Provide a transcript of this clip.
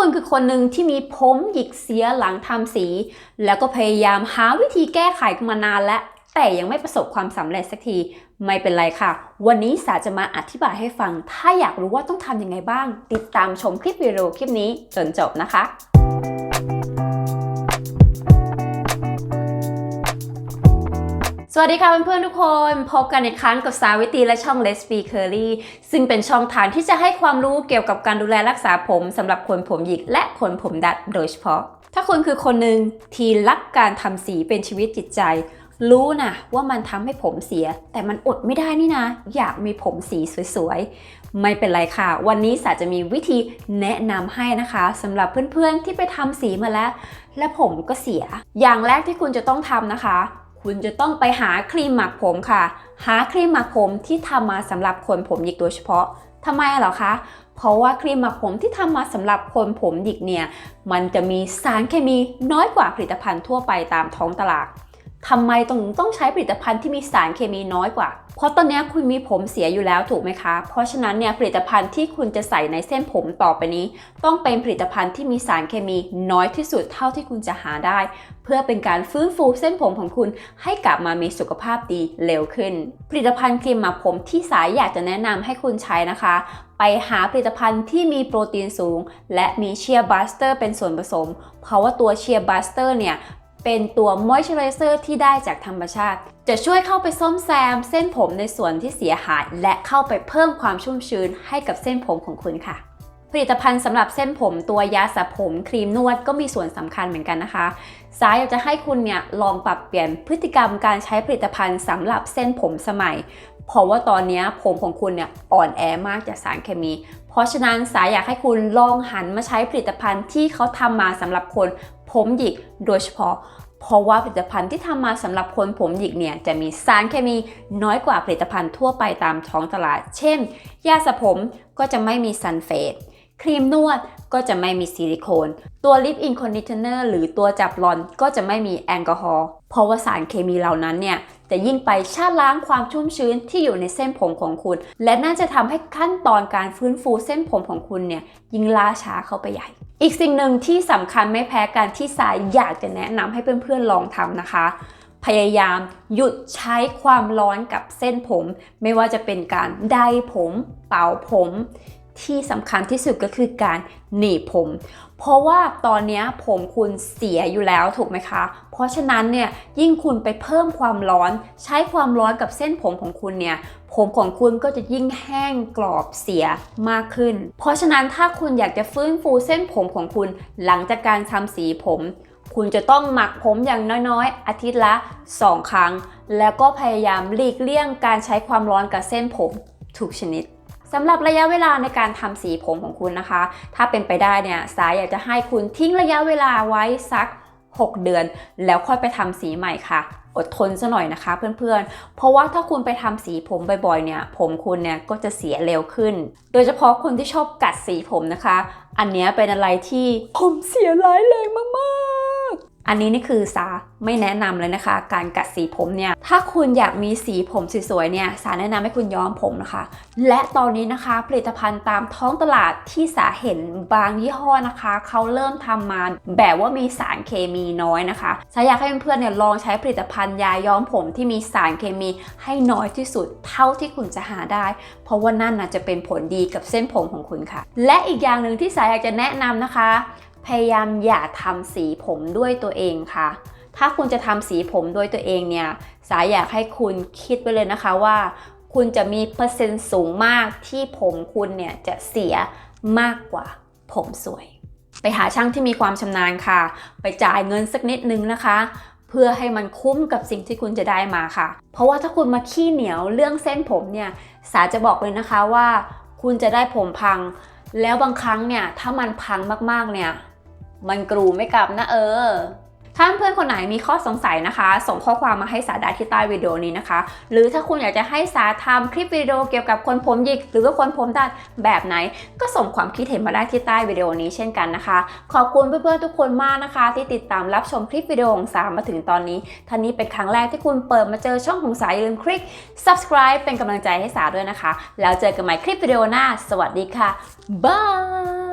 คุณคือคนหนึ่งที่มีผมหยิกเสียหลังทำสี แล้วก็พยายามหาวิธีแก้ไขมานานแล้วแต่ยังไม่ประสบความสำเร็จสักทีไม่เป็นไรค่ะ วันนี้สาจะมาอธิบายให้ฟัง ถ้าอยากรู้ว่าต้องทำยังไงบ้าง ติดตามชมคลิปวิดีโอคลิปนี้จนจบนะคะ วัสดีค่ะเพื่อนๆทุกคน พบกันอีกครั้งกับสาวิตีและช่อง Let's Be Curly ซึ่งเป็นช่องทางที่จะให้ความรู้เกี่ยวกับการดูแลรักษาผมสำหรับคนผมหยิกและคนผมดัดโดยเฉพาะ ถ้าคุณคือคนหนึ่งที่รักการทำสีเป็นชีวิตจิตใจ รู้นะว่ามันทำให้ผมเสีย แต่มันอดไม่ได้นี่นะ อยากมีผมสีสวยๆ ไม่เป็นไรค่ะ วันนี้สาจะมีวิธีแนะนำให้นะคะสำหรับเพื่อนๆที่ไปทำสีมาแล้ว และผมก็เสีย อย่างแรกที่คุณจะต้องทำนะคะ คุณจะต้องไปหาครีมหมักผมค่ะ หาครีมหมักผมที่ทำมาสำหรับคนผมหยิกโดยเฉพาะทำไมเหรอคะ เพราะว่าครีมหมักผมที่ทำมาสำหรับคนผมหยิกเนี่ย มันจะมีสารเคมีน้อยกว่าผลิตภัณฑ์ทั่วไปตามท้องตลาด ทำไมต้องต้องใช้ผลิตภัณฑ์ที่มีสารเคมีน้อยกว่า เพราะตอนนี้คุณมีผมเสียอยู่แล้วถูกไหมคะ เพราะฉะนั้นเนี่ยผลิตภัณฑ์ที่คุณจะใส่ในเส้นผมต่อไปนี้ ต้องเป็นผลิตภัณฑ์ที่มีสารเคมีน้อยที่สุดเท่าที่คุณจะหาได้ เพื่อเป็นการฟื้นฟูเส้นผมของคุณให้กลับมามีสุขภาพดีเร็วขึ้น ผลิตภัณฑ์ครีมหมักผมที่สายอยากจะแนะนำให้คุณใช้นะคะ ไปหาผลิตภัณฑ์ที่มีโปรตีนสูง และมีเชียร์บัสเตอร์เป็นส่วนผสม เพราะว่าตัวเชียร์บัสเตอร์เนี่ย เป็นตัวมอยส์เจอไรเซอร์ที่ได้จากธรรมชาติ จะช่วยเข้าไปซ่อมแซม เส้นผมในส่วนที่เสียหาย และเข้าไปเพิ่มความชุ่มชื้นให้กับเส้นผมของคุณค่ะผลิตภัณฑ์สำหรับเส้นผมตัวยาสระผมครีมนวดก็มีส่วนสำคัญเหมือนกันนะคะสายอยากจะให้คุณเนี่ยลองปรับเปลี่ยนพฤติกรรมการใช้ผลิตภัณฑ์สำหรับเส้นผมสมัย เพราะว่าตอนนี้ผมของคุณเนี่ยอ่อนแอมากจากสารเคมี เพราะฉะนั้นสายอยากให้คุณลองหันมาใช้ผลิตภัณฑ์ที่เขาทำมาสำหรับคน ผมหยิกโดยเฉพาะ เพราะว่าผลิตภัณฑ์ที่ทำมาสำหรับคนผมหยิกเนี่ยจะมีสารเคมีน้อยกว่าผลิตภัณฑ์ทั่วไปตามท้องตลาด เช่น ยาสระผมก็จะไม่มีซัลเฟตครีมนวดก็จะไม่มีซิลิโคน ตัวลิปอินคอนดิชเนอร์หรือตัวจับรอนก็จะไม่มีแอลกอฮอล์ เพราะว่าสารเคมีเหล่านั้นเนี่ยจะยิ่งไปชาล้างความชุ่มชื้นที่อยู่ในเส้นผมของคุณ และน่าจะทำให้ขั้นตอนการฟื้นฟูเส้นผมของคุณเนี่ยยิ่งล่าช้าเข้าไปใหญ่ อีกสิ่งหนึ่งที่สำคัญไม่แพ้กันที่สายอยากจะแนะนำให้เพื่อนๆลองทำนะคะ พยายามหยุดใช้ความร้อนกับเส้นผม ไม่ว่าจะเป็นการไดผม เป่าผม ที่สำคัญที่สุดก็คือการหนีบผม เพราะว่าตอนนี้ผมคุณเสียอยู่แล้วถูกไหมคะ เพราะฉะนั้นเนี่ยยิ่งคุณไปเพิ่มความร้อน ใช้ความร้อนกับเส้นผมของคุณเนี่ยผมของคุณก็จะยิ่งแห้งกรอบเสียมากขึ้น เพราะฉะนั้นถ้าคุณอยากจะฟื้นฟูเส้นผมของคุณหลังจากการทำสีผมคุณจะต้องหมักผมอย่างน้อยๆ อาทิตย์ละ 2 ครั้ง แล้วก็พยายามหลีกเลี่ยงการใช้ความร้อนกับเส้นผมทุกชนิด สำหรับระยะเวลาในการทำสีผมของคุณนะคะ ถ้าเป็นไปได้เนี่ยสายอยากจะให้คุณทิ้งระยะเวลาไว้สัก 6 เดือน แล้วค่อยไปทำสีใหม่ค่ะ อดทนซะหน่อยนะคะเพื่อนๆ เพราะว่าถ้าคุณไปทำสีผมบ่อยๆเนี่ยผมคุณเนี่ยก็จะเสียเร็วขึ้น โดยเฉพาะคนที่ชอบกัดสีผมนะคะ อันนี้เป็นอะไรที่ผมเสียร้ายแรงมากๆ อันนี้นี่คือสาไม่แนะนำเลยนะคะ การกัดสีผมเนี่ย ถ้าคุณอยากมีสีผมสวยๆเนี่ยสาแนะนำให้คุณย้อมผมนะคะ และตอนนี้นะคะผลิตภัณฑ์ตามท้องตลาดที่สาเห็นบางยี่ห้อนะคะ เขาเริ่มทำมาแบบว่ามีสารเคมีน้อยนะคะสาอยากให้เพื่อนๆเนี่ยลองใช้ผลิตภัณฑ์ยาย้อมผมที่มีสารเคมีให้น้อยที่สุดเท่าที่คุณจะหาได้ เพราะว่านั่นน่ะจะเป็นผลดีกับเส้นผมของคุณค่ะ และอีกอย่างหนึ่งที่สาอยากจะแนะนำนะคะ พยายามอย่าทำสีผมด้วยตัวเองค่ะ ถ้าคุณจะทำสีผมด้วยตัวเองเนี่ยสายอยากให้คุณคิดไปเลยนะคะว่า คุณจะมีเปอร์เซ็นต์สูงมากที่ผมคุณเนี่ยจะเสียมากกว่าผมสวย ไปหาช่างที่มีความชำนาญค่ะ ไปจ่ายเงินสักนิดนึงนะคะ เพื่อให้มันคุ้มกับสิ่งที่คุณจะได้มาค่ะ เพราะว่าถ้าคุณมาขี้เหนียวเรื่องเส้นผมเนี่ยสาจะบอกเลยนะคะว่า คุณจะได้ผมพัง แล้วบางครั้งเนี่ยถ้ามันพังมากๆเนี่ย มันกรูไม่กลับนะเออ ถ้าเพื่อนคนไหนมีข้อสงสัยนะคะ ส่งข้อความมาให้สาได้ที่ใต้วิดีโอนี้นะคะ หรือถ้าคุณอยากจะให้สาทำคลิปวิดีโอเกี่ยวกับคนผมหยิก หรือว่าคนผมดัดแบบไหน ก็ส่งความคิดเห็นมาได้ที่ใต้วิดีโอนี้เช่นกันนะคะ ขอบคุณเพื่อนๆทุกคนมากนะคะ ที่ติดตามรับชมคลิปวิดีโอของสามาถึงตอนนี้ท่านี้เป็นครั้งแรกที่คุณเปิดมาเจอช่องของสาอย่าลืมคลิก subscribe เป็นกำลังใจให้สาด้วยนะคะ แล้วเจอกันใหม่คลิปวิดีโอหน้า สวัสดีค่ะบาย